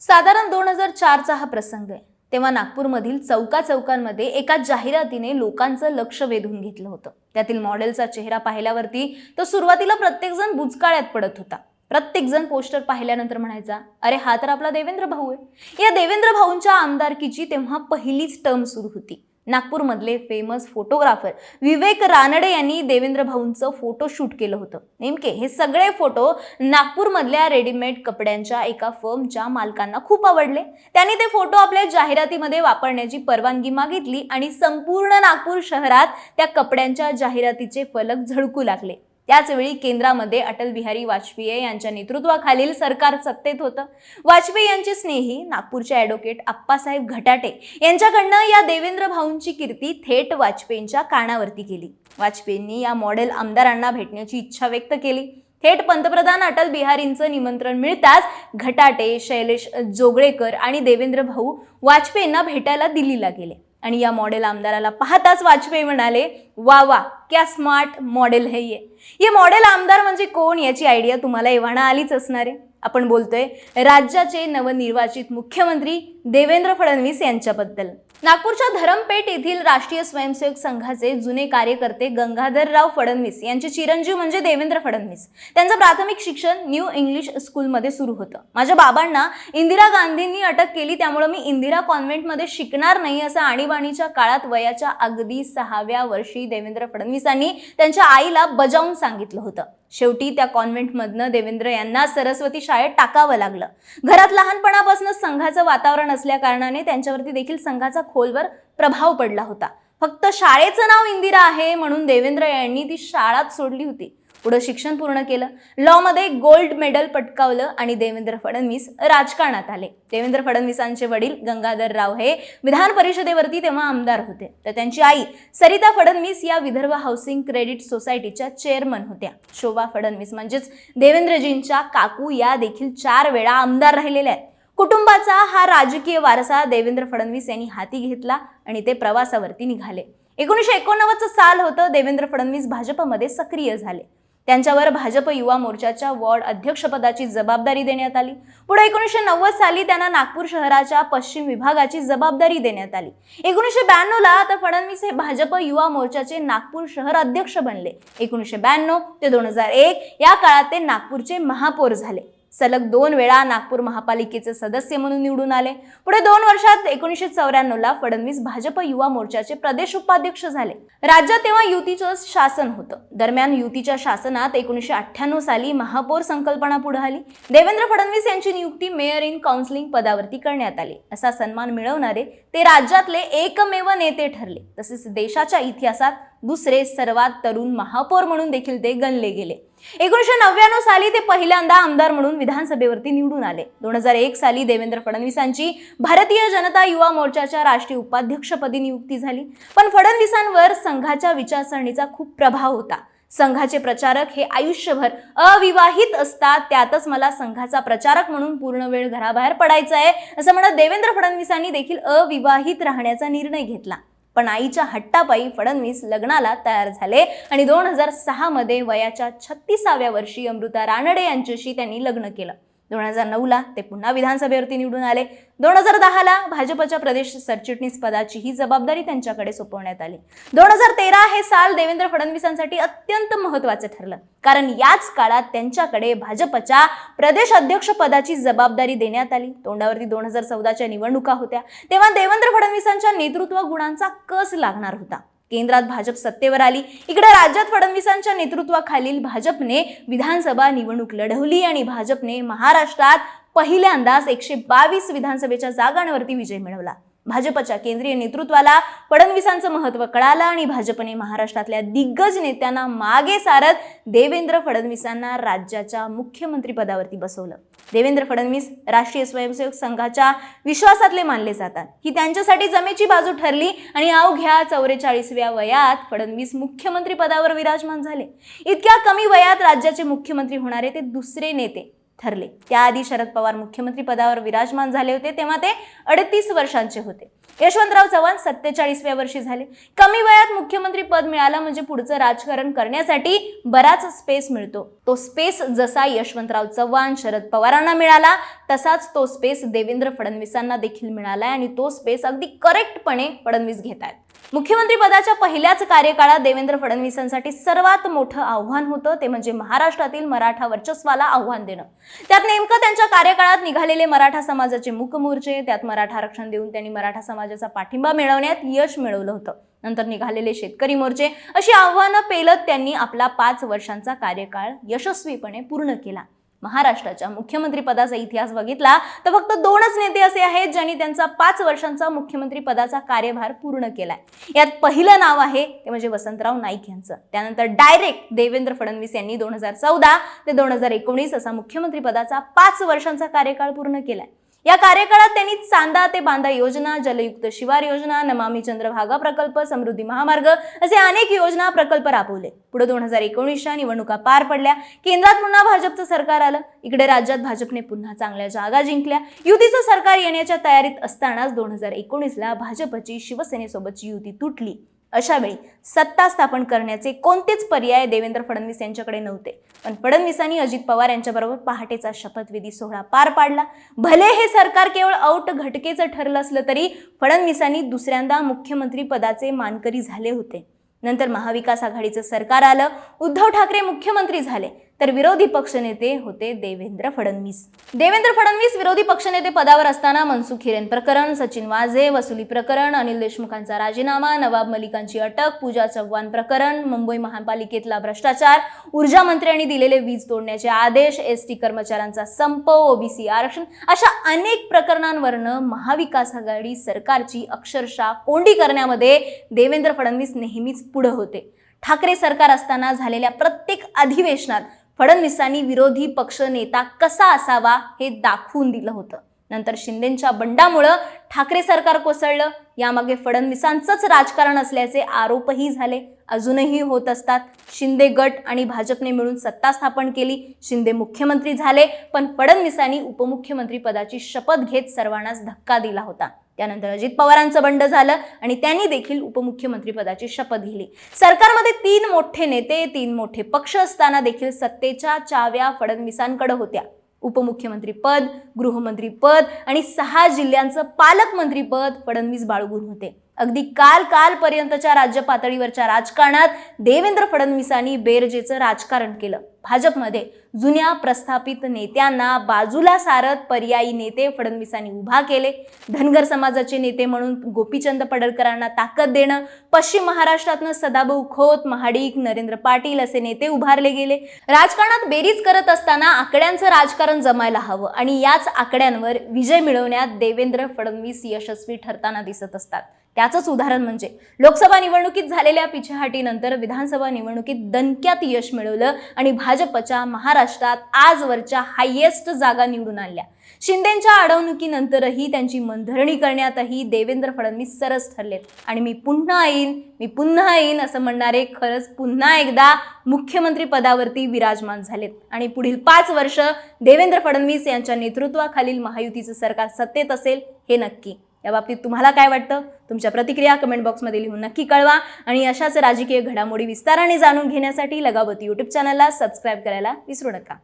साधारण दोन हजार चारचा हा प्रसंग आहे. तेव्हा नागपूरमधील चौका चौकांमध्ये एका जाहिरातीने लोकांचं लक्ष वेधून घेतलं होतं. त्यातील मॉडेलचा चेहरा पाहिल्यावरती तो सुरुवातीला प्रत्येकजण बुचकाळ्यात पडत होता. प्रत्येकजण पोस्टर पाहिल्यानंतर म्हणायचा अरे हा तर आपला देवेंद्र भाऊ आहे. या देवेंद्र भाऊंच्या आमदारकीची तेव्हा पहिलीच टर्म सुरू होती. नागपूरमधले फेमस फोटोग्राफर विवेक रानडे यांनी देवेंद्र भाऊंचं फोटो शूट केलं होतं. नेमके हे सगळे फोटो नागपूरमधल्या रेडीमेड कपड्यांच्या एका फर्मच्या मालकांना खूप आवडले. त्यांनी ते फोटो आपल्या जाहिरातीमध्ये वापरण्याची परवानगी मागितली आणि संपूर्ण नागपूर शहरात त्या कपड्यांच्या जाहिरातीचे फलक झळकू लागले. त्याचवेळी केंद्रामध्ये अटल बिहारी वाजपेयी यांच्या नेतृत्वाखालील सरकार सत्तेत होतं. वाजपेयी यांचे स्नेही नागपूरचे ॲडव्होकेट आप्पासाहेब घटाटे यांच्याकडनं या देवेंद्र भाऊंची कीर्ती थेट वाजपेयींच्या कानावरती केली वाजपेयींनी या मॉडेल आमदारांना भेटण्याची इच्छा व्यक्त केली. थेट पंतप्रधान अटल बिहारींचं निमंत्रण मिळताच घटाटे शैलेश जोगळेकर आणि देवेंद्र भाऊ वाजपेयींना भेटायला दिल्लीला गेले. आणि या मॉडेल आमदाराला पाहताच वाजपेयी म्हणाले वा वा क्या स्मार्ट मॉडेल हे ये. ये मॉडेल आमदार म्हणजे कोण याची आयडिया तुम्हाला एव्हाना आलीच असणार आहे? आपण बोलतोय राज्याचे नवनिर्वाचित मुख्यमंत्री देवेंद्र फडणवीस यांच्याबद्दल. नागपूरच्या धरमपेठ येथील राष्ट्रीय स्वयंसेवक संघाचे जुने कार्यकर्ते गंगाधरराव फडणवीस यांचे चिरंजीव म्हणजे देवेंद्र फडणवीस. त्यांचं प्राथमिक शिक्षण न्यू इंग्लिश स्कूलमध्ये सुरू होतं. माझ्या बाबांना इंदिरा गांधींनी अटक केली त्यामुळे मी इंदिरा कॉन्व्हेंटमध्ये शिकणार नाही असं आणीबाणीच्या काळात वयाच्या अगदी सहाव्या वर्षी देवेंद्र फडणवीसांनी त्यांच्या आईला बजावून सांगितलं होतं. शेवटी त्या कॉन्व्हेंटमधनं देवेंद्र यांना सरस्वती शाळेत टाकावं लागलं. घरात लहानपणापासून संघाचं वातावरण असल्या कारणाने त्यांच्यावरती देखील संघाचा खोलवर प्रभाव पडला होता. फक्त शाळेचं नाव इंदिरा आहे म्हणून देवेंद्र यांनी ती शाळाच सोडली होती. पुढं शिक्षण पूर्ण केलं. लॉमध्ये गोल्ड मेडल पटकावलं आणि देवेंद्र फडणवीस राजकारणात आले. देवेंद्र फडणवीसांचे वडील गंगाधर राव हे विधान परिषदेवरती तेव्हा आमदार होते. तर त्यांची आई सरिता फडणवीस या विदर्भ हाऊसिंग क्रेडिट सोसायटीच्या चेअरमन होत्या. शोभा फडणवीस म्हणजेच देवेंद्रजींच्या काकू या देखील चार वेळा आमदार राहिलेल्या आहेत. कुटुंबाचा हा राजकीय वारसा देवेंद्र फडणवीस यांनी हाती घेतला आणि ते प्रवासावरती निघाले. एकोणीसशे एकोणनव्वदचं साल होतं देवेंद्र फडणवीस भाजपमध्ये सक्रिय झाले. त्यांच्यावर भाजप युवा मोर्चाच्या वॉर्ड अध्यक्षपदाची जबाबदारी देण्यात आली. पुढे एकोणीसशे नव्वद साली त्यांना नागपूर शहराच्या पश्चिम विभागाची जबाबदारी देण्यात आली. एकोणीसशे ब्याण्णवला तर फडणवीस हे भाजप युवा मोर्चाचे नागपूर शहर अध्यक्ष बनले. एकोणीसशे ब्याण्णव ते दोन हजार एक या काळात ते नागपूरचे महापौर झाले. सलग दोन वेळा नागपूर महापालिकेचे सदस्य म्हणून निवडून आले. पुढे दोन वर्षात एकोणीसशे चौऱ्याण्णवला फडणवीस भाजप युवा मोर्चाचे प्रदेश उपाध्यक्ष झाले. राज्यात तेव्हा युतीचं शासन होतं. दरम्यान युतीच्या शासनात एकोणीसशे अठ्ठ्याण्णव साली महापौर संकल्पना पुढे आली. देवेंद्र फडणवीस यांची नियुक्ती मेयर इन काउन्सिलिंग पदावरती करण्यात आली. असा सन्मान मिळवणारे ते राज्यातले एकमेव नेते ठरले. तसेच देशाच्या इतिहासात दुसरे सर्वात तरुण महापौर म्हणून देखील ते गणले गेले. एकोणीसशे नव्याण्णव साली ते पहिल्यांदा आमदार म्हणून विधानसभेवरती निवडून आले. दोन हजार एक साली देवेंद्र फडणवीसांची भारतीय जनता युवा मोर्चाच्या राष्ट्रीय उपाध्यक्षपदी नियुक्ती झाली. पण फडणवीसांवर संघाच्या विचारसरणीचा खूप प्रभाव होता. संघाचे प्रचारक हे आयुष्यभर अविवाहित असतात. त्यातच मला संघाचा प्रचारक म्हणून पूर्ण वेळ घराबाहेर पडायचं आहे असं म्हणत देवेंद्र फडणवीसांनी देखील अविवाहित राहण्याचा निर्णय घेतला. पण आईच्या हट्टापायी फडणवीस लग्नाला तयार झाले. आणि दोन हजार सहामध्ये वयाच्या छत्तीसाव्या वर्षी अमृता रानडे यांच्याशी त्यांनी लग्न केलं. दोन हजार नऊला ते पुन्हा विधानसभेवरती निवडून आले. दोन हजार दहाला भाजपच्या प्रदेश सरचिटणीस पदाची ही जबाबदारी त्यांच्याकडे सोपवण्यात आली. दोन हजार तेरा हे साल देवेंद्र फडणवीसांसाठी अत्यंत महत्वाचं ठरलं. कारण याच काळात त्यांच्याकडे भाजपच्या प्रदेश अध्यक्ष पदाची जबाबदारी देण्यात आली. तोंडावरती दोन हजार चौदाच्या निवडणुका होत्या. तेव्हा देवेंद्र फडणवीसांच्या नेतृत्व गुणांचा कस लागणार होता? केंद्रात भाजप सत्तेवर आली. इकडे राज्यात फडणवीसांच्या नेतृत्वाखालील भाजपने विधानसभा निवडणूक लढवली आणि भाजपने महाराष्ट्रात पहिल्यांदाच एकशे बावीस विधानसभेच्या जागांवरती विजय मिळवला. भाजपच्या केंद्रीय नेतृत्वाला फडणवीसांचं महत्त्व कळालं आणि भाजपने महाराष्ट्रातल्या दिग्गज नेत्यांना मागे सारत देवेंद्र फडणवीसांना राज्याच्या मुख्यमंत्री पदावरती बसवलं. देवेंद्र फडणवीस राष्ट्रीय स्वयंसेवक संघाच्या विश्वासातले मानले जातात. ही त्यांच्यासाठी जमेची बाजू ठरली आणि अवघ्या चौवेचाळीसव्या वयात फडणवीस मुख्यमंत्री पदावर विराजमान झाले. इतक्या कमी वयात राज्याचे मुख्यमंत्री होणारे ते दुसरे नेते. ठरले. त्याआधी शरद पवार मुख्यमंत्री पदावर विराजमान झाले होते तेव्हा ते अडतीस वर्षांचे होते. यशवंतराव चव्हाण सत्तेचाळीसव्या वर्षी झाले. कमी वयात मुख्यमंत्री पद मिळालं म्हणजे पुढचं राजकारण करण्यासाठी बराच स्पेस मिळतो. तो स्पेस जसा यशवंतराव चव्हाण शरद पवारांना मिळाला तसाच तो स्पेस देवेंद्र फडणवीसांना देखील मिळालाय आणि तो स्पेस अगदी करेक्टपणे फडणवीस घेत आहेत मुख्यमंत्री पदाच्या पहिल्याच कार्यकाळात देवेंद्र फडणवीसांसाठी सर्वात मोठं आव्हान होतं ते म्हणजे महाराष्ट्रातील मराठा वर्चस्वाला आव्हान देणं. त्यात नेमकं त्यांच्या कार्यकाळात निघालेले मराठा समाजाचे मुकमोर्चे त्यात मराठा आरक्षण देऊन त्यांनी मराठा समाजाचा पाठिंबा मिळवण्यात यश मिळवलं होतं. नंतर निघालेले शेतकरी मोर्चे अशी आव्हानं पेलत त्यांनी आपला पाच वर्षांचा कार्यकाळ यशस्वीपणे पूर्ण केला. महाराष्ट्राच्या मुख्यमंत्रीपदाचा इतिहास बघितला तर फक्त दोनच नेते असे आहेत ज्यांनी त्यांचा पाच वर्षांचा मुख्यमंत्री पदाचा कार्यभार पूर्ण केलाय. यात पहिलं नाव आहे ते म्हणजे वसंतराव नाईक यांचं. त्यानंतर डायरेक्ट देवेंद्र फडणवीस यांनी दोन हजार चौदा ते दोन हजार एकोणीस असा मुख्यमंत्री पदाचा पाच वर्षांचा कार्यकाळ पूर्ण केलाय. या कार्यकाळात त्यांनी चांदा ते बांदा योजना जलयुक्त शिवार योजना नमामी चंद्रभागा प्रकल्प समृद्धी महामार्ग असे अनेक योजना प्रकल्प राबवले. पुढे दोन हजार एकोणीसच्या निवडणुका पार पडल्या. केंद्रात पुन्हा भाजपचं सरकार आलं. इकडे राज्यात भाजपने पुन्हा चांगल्या जागा जिंकल्या. युतीचं सरकार येण्याच्या तयारीत असतानाच दोन हजार एकोणीसला भाजपची शिवसेनेसोबतची युती तुटली. अशावेळी सत्ता स्थापन करण्याचे कोणतेच पर्याय देवेंद्र फडणवीस यांच्याकडे नव्हते. पण फडणवीसांनी अजित पवार यांच्याबरोबर पहाटेचा शपथविधी सोहळा पार पाडला. भले हे सरकार केवळ औट घटकेचं ठरलं असलं तरी फडणवीसांनी दुसऱ्यांदा मुख्यमंत्री पदाचे मानकरी झाले होते. नंतर महाविकास आघाडीचं सरकार आलं. उद्धव ठाकरे मुख्यमंत्री झाले. तर विरोधी पक्षनेते होते देवेंद्र फडणवीस. देवेंद्र फडणवीस विरोधी पक्षनेते पदावर असताना मनसुख हिरेन प्रकरण सचिन वाझे वसुली प्रकरण अनिल देशमुखांचा राजीनामा नवाब मलिकांची अटक पूजा चव्हाण प्रकरण मुंबई महापालिकेतला भ्रष्टाचार ऊर्जा मंत्र्यांनी दिलेले वीज तोडण्याचे आदेश एस टी कर्मचाऱ्यांचा संप ओबीसी आरक्षण अशा अनेक प्रकरणांवरनं महाविकास आघाडी सरकारची अक्षरशः कोंडी करण्यामध्ये देवेंद्र फडणवीस नेहमीच पुढे होते. ठाकरे सरकार असताना झालेल्या प्रत्येक अधिवेशनात फडणवीसांनी विरोधी पक्ष नेता कसा असावा हे दाखवून दिलं होतं. नंतर शिंदेच्या बंडामुळं ठाकरे सरकार कोसळलं. यामागे फडणवीसांचंच राजकारण असल्याचे आरोपही झाले. अजूनही होत असतात. शिंदे गट आणि भाजपने मिळून सत्ता स्थापन केली. शिंदे मुख्यमंत्री झाले पण फडणवीसांनी उपमुख्यमंत्री पदाची शपथ घेत सर्वांनाच धक्का दिला होता. त्यानंतर अजित पवारांचं बंड झालं आणि त्यांनी देखील उपमुख्यमंत्री पदाची शपथ घेतली. सरकारमध्ये तीन मोठे नेते तीन मोठे पक्ष असताना देखील सत्तेच्या चाव्या फडणवीसांकडे होत्या. उपमुख्यमंत्री पद गृहमंत्री पद आणि सहा जिल्ह्यांचं पालकमंत्री पद फडणवीस बाळगून होते. अगदी काल कालपर्यंतच्या राज्य पातळीवरच्या राजकारणात देवेंद्र फडणवीसांनी बेरजेचं राजकारण केलं. भाजपमध्ये जुन्या प्रस्थापित नेत्यांना बाजूला सारत पर्यायी नेते फडणवीसांनी उभा केले. धनगर समाजाचे नेते म्हणून गोपीचंद पडळकरांना ताकद देणं पश्चिम महाराष्ट्रातनं सदाभाऊ खोत महाडिक नरेंद्र पाटील असे नेते उभारले गेले. राजकारणात बेरीज करत असताना आकड्यांचं राजकारण जमायला हवं आणि याच आकड्यांवर विजय मिळवण्यात देवेंद्र फडणवीस यशस्वी ठरताना दिसत असतात. त्याचंच उदाहरण म्हणजे लोकसभा निवडणुकीत झालेल्या पिछेहाटीनंतर विधानसभा निवडणुकीत दणक्यात यश मिळवलं आणि भाजपच्या महाराष्ट्रात आजवरच्या हायेस्ट जागा निवडून आणल्या. शिंदेच्या अडवणुकीनंतरही त्यांची मनधरणी करण्यातही देवेंद्र फडणवीस सरस ठरलेत. आणि मी पुन्हा येईन मी पुन्हा येईन असं म्हणणारे खरंच पुन्हा एकदा मुख्यमंत्री पदावरती विराजमान झालेत. आणि पुढील पाच वर्ष देवेंद्र फडणवीस यांच्या नेतृत्वाखालील महायुतीचं सरकार सत्तेत असेल हे नक्की. या बाबतीत तुम्हाला काय वाटतं? तुमच्या प्रतिक्रिया कमेंट बॉक्समध्ये लिहून नक्की कळवा. आणि अशाच राजकीय घडामोडी विस्ताराने जाणून घेण्यासाठी लगावती यूट्यूब चॅनलला सबस्क्राईब करायला विसरू नका.